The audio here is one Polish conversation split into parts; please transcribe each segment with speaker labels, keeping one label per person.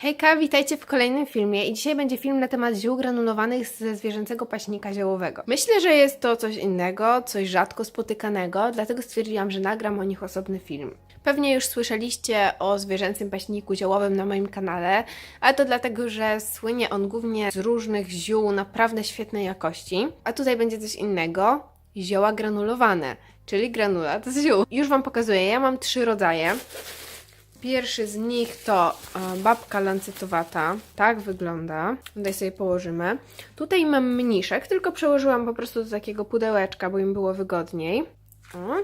Speaker 1: Hejka, witajcie w kolejnym filmie i dzisiaj będzie film na temat ziół granulowanych ze zwierzęcego paśnika ziołowego. Myślę, że jest to coś innego, coś rzadko spotykanego, dlatego stwierdziłam, że nagram o nich osobny film. Pewnie już słyszeliście o zwierzęcym paśniku ziołowym na moim kanale, ale to dlatego, że słynie on głównie z różnych ziół naprawdę świetnej jakości, a tutaj będzie coś innego, zioła granulowane, czyli granulat z ziół. Już Wam pokazuję, ja mam trzy rodzaje. Pierwszy z nich to e, babka lancetowata. Tak wygląda. Tutaj sobie położymy. Tutaj mam mniszek, tylko przełożyłam po prostu do takiego pudełeczka, bo im było wygodniej. O.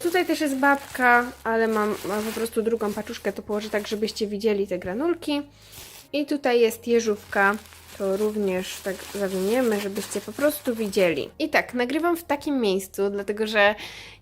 Speaker 1: Tutaj też jest babka, ale mam, mam po prostu drugą paczuszkę, to położę tak, żebyście widzieli te granulki. I tutaj jest jeżówka. To również tak zawiniemy, żebyście po prostu widzieli. I tak, nagrywam w takim miejscu, dlatego że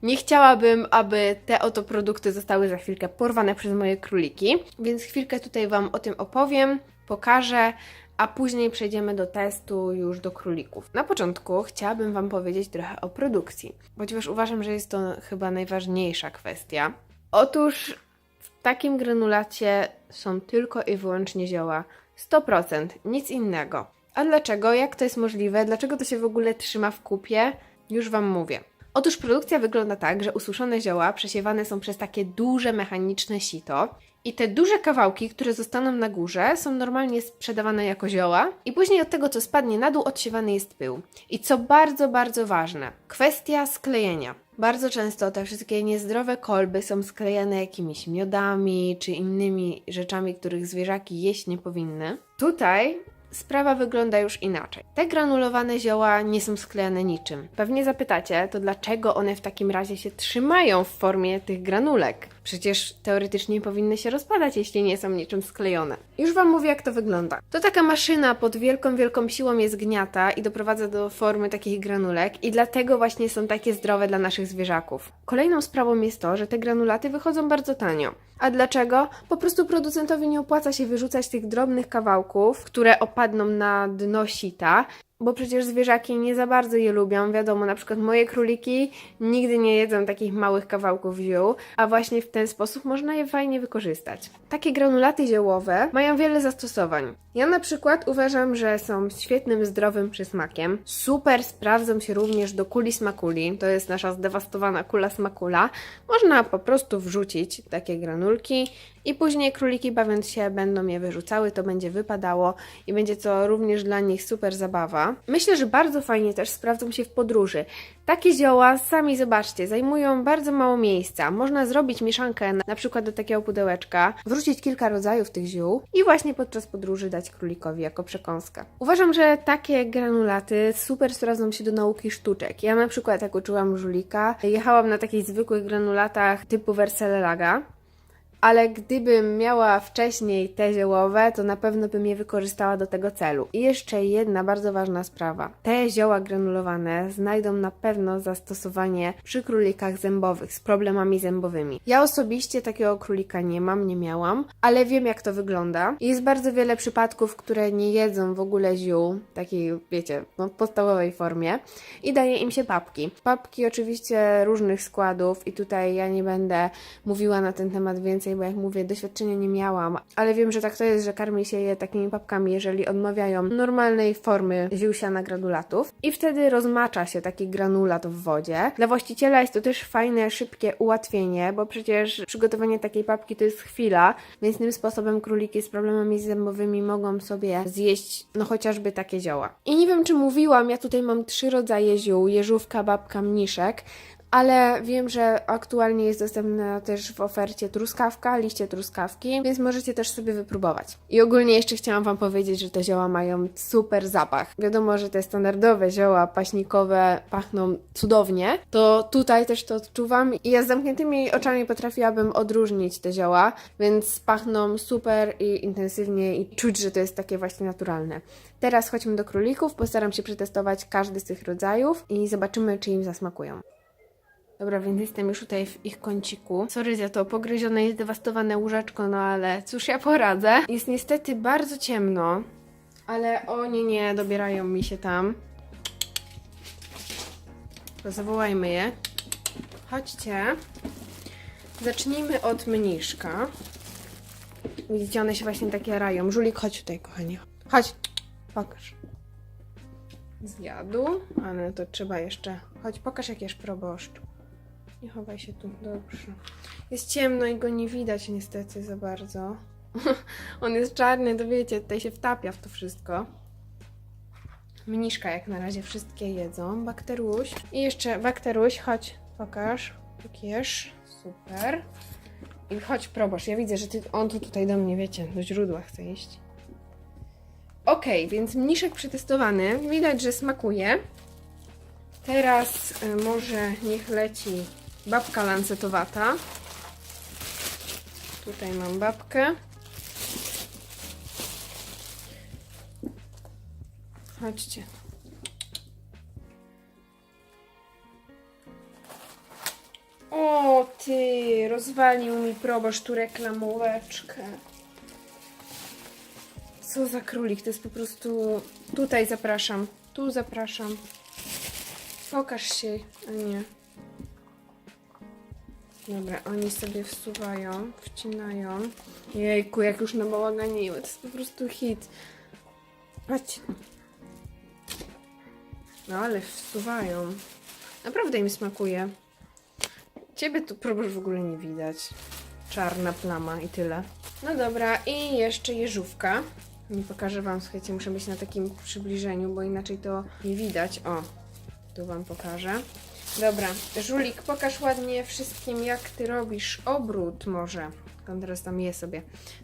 Speaker 1: nie chciałabym, aby te oto produkty zostały za chwilkę porwane przez moje króliki, więc chwilkę tutaj Wam o tym opowiem, pokażę, a później przejdziemy do testu już do królików. Na początku chciałabym Wam powiedzieć trochę o produkcji, ponieważ uważam, że jest to chyba najważniejsza kwestia. Otóż w takim granulacie są tylko i wyłącznie zioła. 100%, nic innego. A dlaczego? Jak to jest możliwe? Dlaczego to się w ogóle trzyma w kupie? Już Wam mówię. Otóż produkcja wygląda tak, że ususzone zioła przesiewane są przez takie duże mechaniczne sito i te duże kawałki, które zostaną na górze, są normalnie sprzedawane jako zioła i później od tego, co spadnie na dół, odsiewany jest pył. I co bardzo, bardzo ważne, kwestia sklejenia. Bardzo często te wszystkie niezdrowe kolby są sklejane jakimiś miodami czy innymi rzeczami, których zwierzaki jeść nie powinny. Tutaj sprawa wygląda już inaczej. Te granulowane zioła nie są sklejane niczym. Pewnie zapytacie, to dlaczego one w takim razie się trzymają w formie tych granulek? Przecież teoretycznie powinny się rozpadać, jeśli nie są niczym sklejone. Już Wam mówię, jak to wygląda. To taka maszyna pod wielką, wielką siłą je zgniata i doprowadza do formy takich granulek i dlatego właśnie są takie zdrowe dla naszych zwierzaków. Kolejną sprawą jest to, że te granulaty wychodzą bardzo tanio. A dlaczego? Po prostu producentowi nie opłaca się wyrzucać tych drobnych kawałków, które opadną na dno sita, bo przecież zwierzaki nie za bardzo je lubią. Wiadomo, na przykład moje króliki nigdy nie jedzą takich małych kawałków ziół, a właśnie w ten sposób można je fajnie wykorzystać. Takie granulaty ziołowe mają wiele zastosowań. Ja na przykład uważam, że są świetnym, zdrowym przysmakiem. Super sprawdzą się również do kuli smakuli. To jest nasza zdewastowana kula smakula. Można po prostu wrzucić takie granulki i później króliki bawiąc się będą je wyrzucały, to będzie wypadało i będzie to również dla nich super zabawa. Myślę, że bardzo fajnie też sprawdzą się w podróży. Takie zioła, sami zobaczcie, zajmują bardzo mało miejsca. Można zrobić mieszankę na, przykład do takiego pudełeczka, wrzucić kilka rodzajów tych ziół i właśnie podczas podróży dać królikowi jako przekąskę. Uważam, że takie granulaty super sprawdzą się do nauki sztuczek. Ja na przykład jak uczyłam żulika, jechałam na takich zwykłych granulatach typu Verselaga, ale gdybym miała wcześniej te ziołowe, to na pewno bym je wykorzystała do tego celu. I jeszcze jedna bardzo ważna sprawa. Te zioła granulowane znajdą na pewno zastosowanie przy królikach zębowych z problemami zębowymi. Ja osobiście takiego królika nie mam, nie miałam, ale wiem jak to wygląda. Jest bardzo wiele przypadków, które nie jedzą w ogóle ziół, takiej wiecie, no, podstawowej formie i daje im się papki. Papki oczywiście różnych składów i tutaj ja nie będę mówiła na ten temat więcej, bo jak mówię, doświadczenia nie miałam, ale wiem, że tak to jest, że karmi się je takimi papkami, jeżeli odmawiają normalnej formy ziół siana granulatów i wtedy rozmacza się taki granulat w wodzie. Dla właściciela jest to też fajne, szybkie ułatwienie, bo przecież przygotowanie takiej papki to jest chwila, więc tym sposobem króliki z problemami zębowymi mogą sobie zjeść no chociażby takie zioła. I nie wiem, czy mówiłam, ja tutaj mam trzy rodzaje ziół, jeżówka, babka, mniszek, ale wiem, że aktualnie jest dostępna też w ofercie truskawka, liście truskawki, więc możecie też sobie wypróbować. I ogólnie jeszcze chciałam Wam powiedzieć, że te zioła mają super zapach. Wiadomo, że te standardowe zioła paśnikowe pachną cudownie, to tutaj też to odczuwam i ja z zamkniętymi oczami potrafiłabym odróżnić te zioła, więc pachną super i intensywnie i czuć, że to jest takie właśnie naturalne. Teraz chodźmy do królików, postaram się przetestować każdy z tych rodzajów i zobaczymy, czy im zasmakują. Dobra, więc jestem już tutaj w ich kąciku. Sorry za to pogryzione i zdewastowane łóżeczko, no ale cóż ja poradzę. Jest niestety bardzo ciemno, ale oni nie dobierają mi się tam. Zawołajmy je. Chodźcie. Zacznijmy od mniszka. Widzicie, one się właśnie takie rają. Żulik, chodź tutaj, kochanie. Chodź, pokaż. Zjadł, ale to trzeba jeszcze... Chodź, pokaż jak jesz proboszcz. Nie chowaj się tu, dobrze. Jest ciemno i go nie widać niestety za bardzo. On jest czarny, to wiecie, tutaj się wtapia w to wszystko. Mniszka jak na razie wszystkie jedzą. Bakteruś. I jeszcze Bakteruś, chodź, pokaż. Jesz. Super. I chodź, probosz. Ja widzę, że ty, on tu tutaj do mnie, wiecie, do źródła chce iść. Okej, więc mniszek przetestowany. Widać, że smakuje. Teraz y, może niech leci babka lancetowata. Tutaj mam babkę. Chodźcie. O ty, rozwalił mi proboszcz tu reklamóweczkę. Co za królik, to jest po prostu... Tutaj zapraszam, tu zapraszam. Pokaż się, a nie. Dobra, oni sobie wsuwają, wcinają. Jejku, jak już nabałaganiły, to jest po prostu hit. Patrzcie. No ale wsuwają. Naprawdę im smakuje. Ciebie tu próboż w ogóle nie widać. Czarna plama i tyle. No dobra, i jeszcze jeżówka. Nie pokażę wam, słuchajcie, muszę być na takim przybliżeniu, bo inaczej to nie widać. O, tu wam pokażę. Dobra, Żulik, pokaż ładnie wszystkim, jak ty robisz obrót może. On teraz tam je sobie.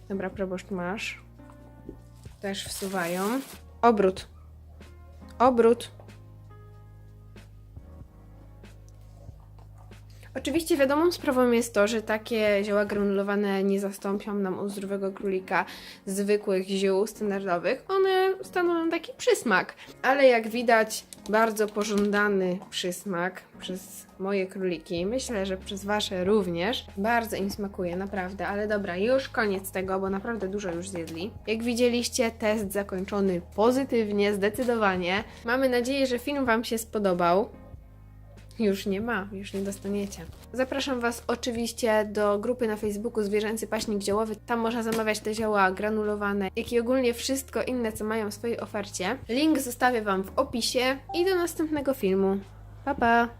Speaker 1: Dobra, proboszcz masz. Też wsuwają. Obrót. Obrót. Oczywiście wiadomą sprawą jest to, że takie zioła granulowane nie zastąpią nam u zdrowego królika zwykłych ziół standardowych. One stanowią taki przysmak, ale jak widać bardzo pożądany przysmak przez moje króliki. Myślę, że przez wasze również. Bardzo im smakuje, naprawdę. Ale dobra, już koniec tego, bo naprawdę dużo już zjedli. Jak widzieliście, test zakończony pozytywnie, zdecydowanie. Mamy nadzieję, że film wam się spodobał. Już nie ma, już nie dostaniecie. Zapraszam Was oczywiście do grupy na Facebooku Zwierzęcy Paśnik Ziołowy. Tam można zamawiać te zioła granulowane, jak i ogólnie wszystko inne, co mają w swojej ofercie. Link zostawię Wam w opisie i do następnego filmu. Pa, pa!